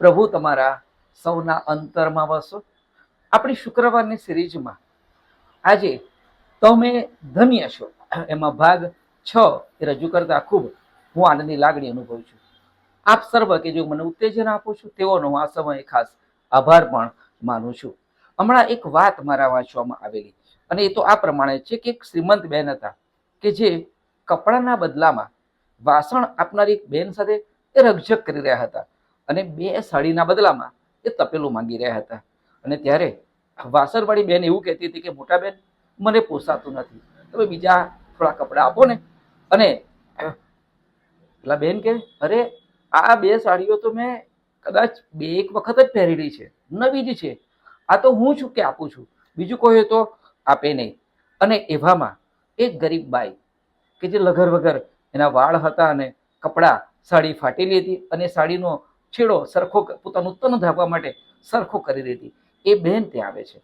પ્રભુ તમારા સૌના અંતરમાં વસો. આપણી શુક્રવારની સિરીઝમાં આજે તમે ધન્ય છો. એમાં ભાગ છ એ રજૂ કરતા ખૂબ હું આનંદની લાગણી અનુભવું છું. આપ સર્વ કે જો મને ઉત્તેજન આપો છો, તેઓનો હું આ સમયે ખાસ આભાર પણ માનું છું. હમણાં એક વાત મારા વાંચવામાં આવેલી અને એ તો આ પ્રમાણે છે કે એક શ્રીમંત બેન હતા કે જે કપડાના બદલામાં વાસણ આપનારી એક બેન સાથે એ રકઝક કરી રહ્યા હતા. અને બે સાડીના બદલામાં એ તપેલું માંગી રહ્યા હતા. અને ત્યારે વાસણવાળી બેન એવું કહેતી હતી કે, મોટા બેન, મને પોસાતું નથી. તમે બીજા થોડા કપડાં આપો ને. અને પેલા બેન કે, અરે, આ બે સાડીઓ તો મેં કદાચ બે એક વખત જ પહેરેલી છે. નવી જ છે. આ તો હું છું કે આપું છું. બીજું કોઈ તો આપે નહીં. અને એવામાં એક ગરીબ બાઈ કે જે લગર વગર એના વાળ હતા અને કપડાં સાડી ફાટેલી હતી અને સાડીનો છેડો સરખો પોતાનું તન ધાપવા માટે સરખો કરી દીધી. એ બેન ત્યાં આવે છે.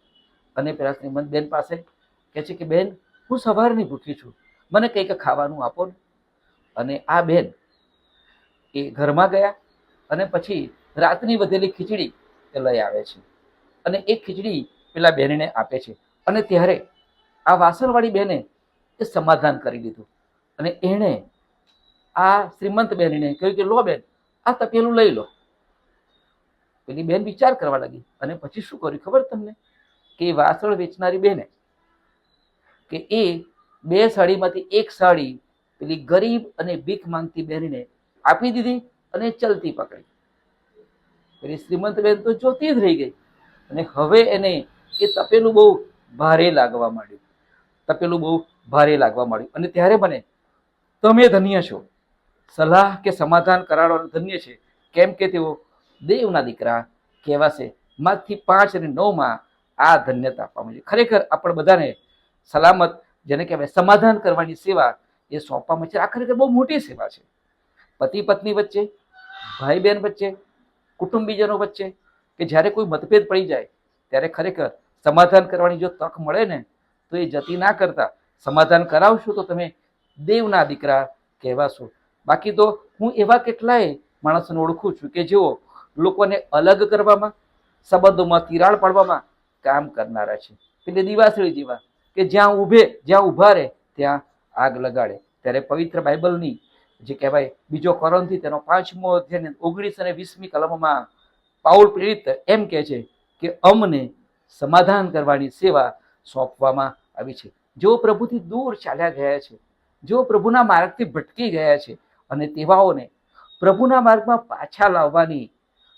અને પેલા શ્રીમંત બેન પાસે કહે છે કે, બેન, હું સવારની ભૂખી છું. મને કંઈક ખાવાનું આપો ને. અને આ બેન એ ઘરમાં ગયા અને પછી રાતની વધેલી ખીચડી એ લઈ આવે છે. અને એ ખીચડી પેલા બેનને આપે છે. અને ત્યારે આ વાસણવાળી બેને એ સમાધાન કરી દીધું. અને એણે આ શ્રીમંત બહેનને કહ્યું કે, લો બેન આ તપેલું લઈ લો. પેલી બેન વિચાર કરવા લાગી. અને પછી શું કર્યું ખબર તમને? કે વાસણ વેચનારી બેને કે એ બે સાડીમાંથી એક સાડી પેલી ગરીબ અને ભીખ માંગતી બેનને આપી દીધી અને ચલતી પકડી. પેલી શ્રીમંત બેન તો જોતી જ રહી ગઈ. અને હવે એને એ તપેલું બહુ ભારે લાગવા માંડ્યું. તપેલું બહુ ભારે લાગવા માંડ્યું. અને ત્યારે મને તમે ધન્ય છો. સલાહ કે સમાધાન કરાવવાનું ધન્ય છે. કેમ કે તેઓ દેવના દીકરા કહેવાશે. માંથી પાંચ અને નવમાં આ ધન્યતા પામે છે. ખરેખર આપણે બધાને સલામત, જેને કહેવાય સમાધાન કરવાની સેવા એ સોંપવામાં છે. આ ખરેખર બહુ મોટી સેવા છે. પતિ પત્ની વચ્ચે, ભાઈ બહેન વચ્ચે, કુટુંબીજનો વચ્ચે કે જ્યારે કોઈ મતભેદ પડી જાય, ત્યારે ખરેખર સમાધાન કરવાની જો તક મળે ને, તો એ જતી ના કરતા. સમાધાન કરાવશો તો તમે દેવના દીકરા કહેવાશો. બાકી તો હું એવા કેટલાય માણસોને ઓળખું છું કે જેઓ લોકોને અલગ કરવામાં, સંબંધોમાં તિરાડ પાડવામાં કામ કરનારા છે. એટલે દિવાસળી જેવા કે જ્યાં ઊભે, જ્યાં ઊભા રહે, ત્યાં આગ લગાડે. ત્યારે પવિત્ર બાઇબલની જે કહેવાય બીજો કોરોનથી તેનો પાંચમો અધ્યાય ઓગણીસ અને વીસમી કલમમાં પાઉલ પ્રેરિત એમ કહે છે કે અમને સમાધાન કરવાની સેવા સોંપવામાં આવી છે. જેઓ પ્રભુથી દૂર ચાલ્યા ગયા છે, જેઓ પ્રભુના માર્ગથી ભટકી ગયા છે અને તેવાઓને પ્રભુના માર્ગમાં પાછા લાવવાની,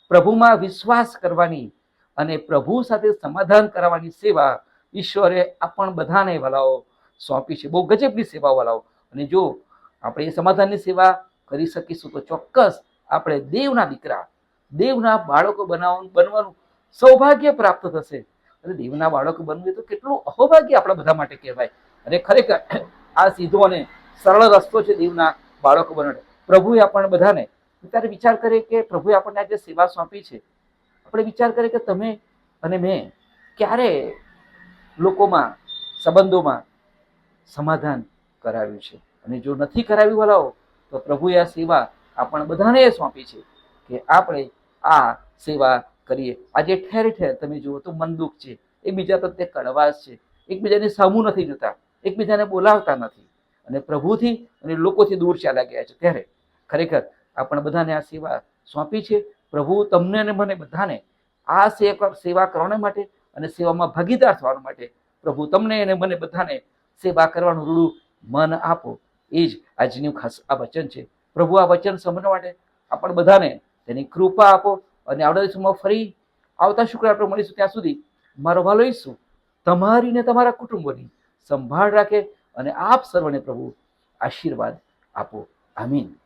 પ્રભુમાં વિશ્વાસ કરવાની અને પ્રભુ સાથે સમાધાન કરાવવાની સેવા ઈશ્વરે આપણ બધાને વલાઓ સોંપી છે. બહુ ગજબની સેવા વલાઓ. અને જો આપણે એ સમાધાનની સેવા કરી શકીશું તો ચોક્કસ આપણે દેવના દીકરા, દેવના બાળકો બનાવવાનું બનવાનું સૌભાગ્ય પ્રાપ્ત થશે. અને દેવના બાળકો બનવું તો કેટલું અહોભાગ્ય આપણા બધા માટે કહેવાય. અને ખરેખર આ સીધો અને સરળ રસ્તો છે દેવના બાળકો બનાવે પ્રભુએ આપણને બધાને ત્યારે વિચાર કરીએ કે પ્રભુએ આપણને આજે સેવા સોંપી છે. આપણે વિચાર કરીએ કે તમે અને મેં ક્યારે લોકોમાં, સંબંધોમાં સમાધાન કરાવ્યું છે? અને જો નથી કરાવ્યું વલાઓ તો પ્રભુએ આ સેવા આપણને બધાને સોંપી છે કે આપણે આ સેવા કરીએ. આજે ઠેર ઠેર તમે જુઓ તો મન દુઃખ છે. એકબીજા પ્રત્યે કડવાશ છે. એકબીજાને સામું નથી જોતા. એકબીજાને બોલાવતા નથી. અને પ્રભુથી અને લોકોથી દૂર ચાલ્યા ગયા છે. ત્યારે ખરેખર આપણે બધાને આ સેવા સોંપી છે. પ્રભુ તમને અને મને બધાને આ સેવા સેવા કરવા માટે અને સેવામાં ભાગીદાર થવા માટે પ્રભુ તમને અને મને બધાને સેવા કરવાનું રૂડું મન આપો. એ જ આજનું ખાસ આ વચન છે. પ્રભુ આ વચન સમજવા માટે આપણે બધાને તેની કૃપા આપો અને આવતા દિવસોમાં ફરી આવતા શુક્ર આપણે મળીશું ત્યાં સુધી. મારો ભાલો ઈસુ, તમારી ને તમારા કુટુંબોની સંભાળ રાખે અને આપ સર્વને પ્રભુ આશીર્વાદ આપો. આમીન.